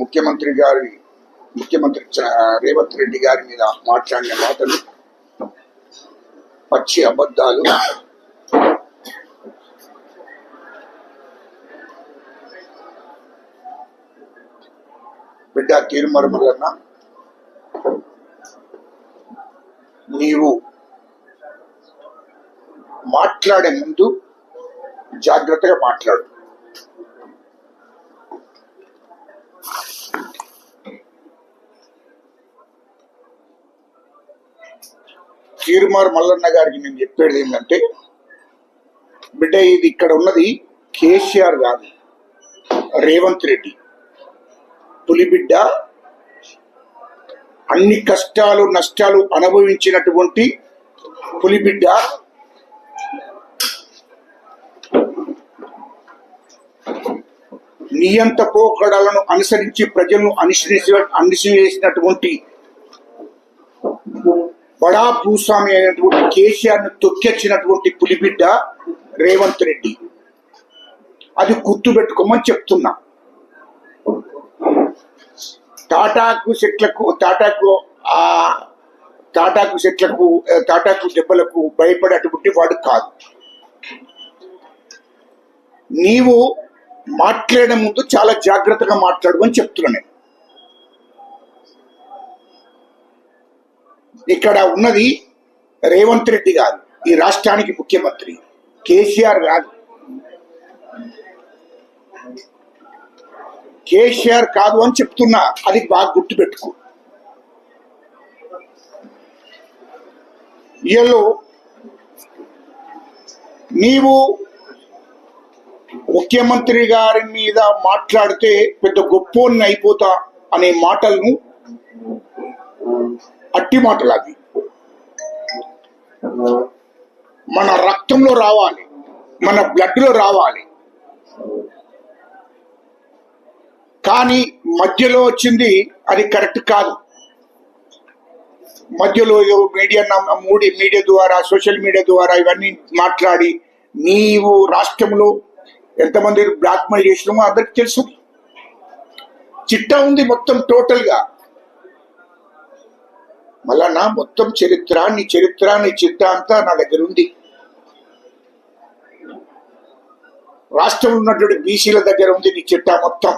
ముఖ్యమంత్రి గారి ముఖ్యమంత్రి రేవంత్ రెడ్డి గారి మీద మాట్లాడిన మాటలు పచ్చి అబద్ధాలు. బిడ్డ తీరుమరమలన్న నీవు మాట్లాడే ముందు జాగ్రత్తగా మాట్లాడు. తీరుమారు మల్లన్న గారికి నేను చెప్పేది ఏంటంటే బిడ్డ ఇది ఇక్కడ ఉన్నది కేసీఆర్ కాదు రేవంత్ రెడ్డి. పులిబిడ్డ అన్ని కష్టాలు నష్టాలు అనుభవించినటువంటి పులిబిడ్డ నియంత పోకడలను అనుసరించి ప్రజలను అనుసరించి అణిసివేసినటువంటి బడా భూస్వామి అయినటువంటి కేసీఆర్ను తొక్కెచ్చినటువంటి పులిబిడ్డ రేవంత్ రెడ్డి. అది గుర్తు పెట్టుకోమని చెప్తున్నా. టాటాకు చెట్లకు టాటాకు ఆ టాటాకు చెట్లకు టాటాకు దెబ్బలకు భయపడేటువంటి వాడు కాదు. నీవు మాట్లాడే ముందు చాలా జాగ్రత్తగా మాట్లాడు అని చెప్తున్నా నేను ఇక్కడ ఉన్నది రేవంత్ రెడ్డి గారు ఈ రాష్ట్రానికి ముఖ్యమంత్రి. కేసీఆర్ కాదు కేసీఆర్ కాదు అని చెప్తున్నా అది బాగా గుర్తుపెట్టుకో ఇయలో నీవు ముఖ్యమంత్రి గారి మీద మాట్లాడితే పెద్ద గొప్పోన్ని అయిపోతా అనే మాటలను అట్టి మాటలు అవి మన రక్తంలో రావాలి మన బ్లడ్లో రావాలి. కానీ మధ్యలో వచ్చింది అది కరెక్ట్ కాదు. మధ్యలో మీడియా మూడి మీడియా ద్వారా సోషల్ మీడియా ద్వారా ఇవన్నీ మాట్లాడి నీవు రాష్ట్రంలో ఎంతమంది బ్లాక్ మెయిల్ చేసినామో అందరికి తెలుసు. చిట్టా ఉంది మొత్తం టోటల్గా మళ్ళా నా మొత్తం చరిత్ర నీ చరిత్ర నీ చిత్త అంతా నా దగ్గర ఉంది. రాష్ట్రంలో ఉన్నటువంటి బీసీల దగ్గర ఉంది నీ చిట్టా మొత్తం.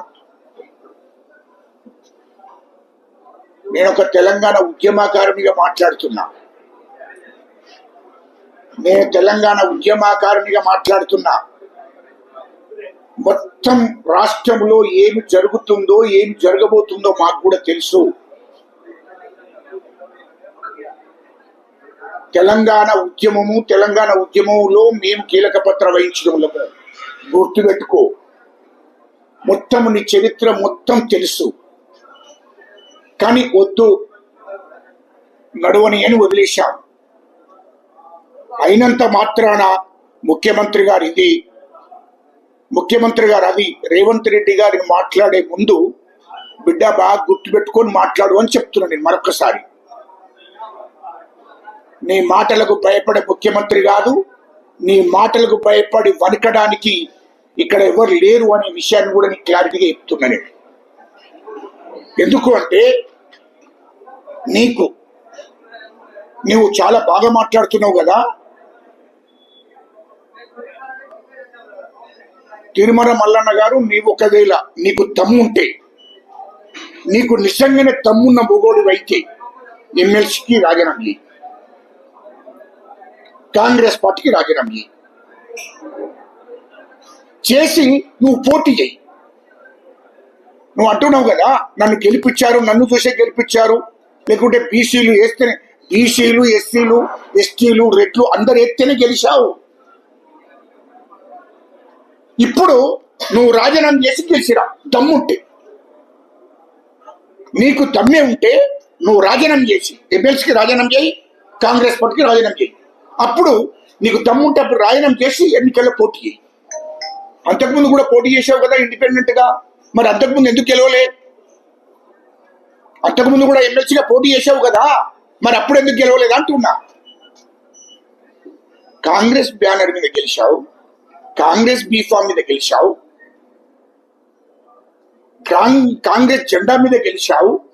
నేను ఒక తెలంగాణ ఉద్యమకారునిగా మాట్లాడుతున్నా. నేను తెలంగాణ ఉద్యమకారునిగా మాట్లాడుతున్నా. మొత్తం రాష్ట్రంలో ఏమి జరుగుతుందో ఏమి జరగబోతుందో మాకు కూడా తెలుసు. తెలంగాణ ఉద్యమము తెలంగాణ ఉద్యమంలో మేము కీలక పత్ర వహించడంలో గుర్తుపెట్టుకో మొత్తం నీ చరిత్ర మొత్తం తెలుసు. కానీ వద్దు నడవని అని వదిలేశాం. అయినంత మాత్రాన ముఖ్యమంత్రి గారు ఇది. ముఖ్యమంత్రి గారు అది. రేవంత్ రెడ్డి గారిని మాట్లాడే ముందు బిడ్డ బాగా గుర్తుపెట్టుకొని మాట్లాడు అని చెప్తున్నాను నేను మరొకసారి నీ మాటలకు భయపడే ముఖ్యమంత్రి కాదు నీ మాటలకు భయపడి వణకడానికి ఇక్కడ ఎవరు లేరు అనే విషయాన్ని కూడా నీకు క్లారిటీగా చెప్తున్నా నేను. ఎందుకు అంటే నీకు నువ్వు చాలా బాగా మాట్లాడుతున్నావు కదా. తిరుమల మల్లన్న గారు నీవు ఒకవేళ నీకు తమ్ముంటే నీకు నిజంగానే తమ్మున్న మొగోడు అయితే ఎమ్మెల్సీకి రాజీనామా కాంగ్రెస్ పార్టీకి రాజీనామా చేయి. చేసి నువ్వు పోటీ చేయి. నువ్వు అంటున్నావు కదా నన్ను గెలిపించారు నన్ను చూసే గెలిపించారు. లేకుంటే బీసీలు వేస్తేనే బీసీలు ఎస్సీలు ఎస్టీలు రెడ్లు అందరు ఎత్తేనే గెలిచావు. ఇప్పుడు నువ్వు రాజీనామా చేసి గెలిచిరా దమ్ముంటే. నీకు దమ్మే ఉంటే నువ్వు రాజీనామా చేసి ఎమ్మెల్సీకి రాజీనామా చేయి కాంగ్రెస్ పార్టీకి రాజీనామా చేయి. అప్పుడు నీకు దమ్ముంటే అప్పుడు రాజీనామా చేసి ఎన్నికల్లో పోటీ అంతకుముందు కూడా పోటీ చేసావు కదా ఇండిపెండెంట్గా. మరి అంతకుముందు ఎందుకు గెలవలే? అంతకుముందు కూడా ఎమ్మెల్సీగా పోటీ చేసావు కదా. మరి అప్పుడు ఎందుకు గెలవలేదు అంటున్నా. కాంగ్రెస్ బ్యానర్ మీద గెలిచావు. కాంగ్రెస్ బీఫామ్ మీద గెలిచావు. కాంగ్రెస్ జెండా మీద గెలిచావు.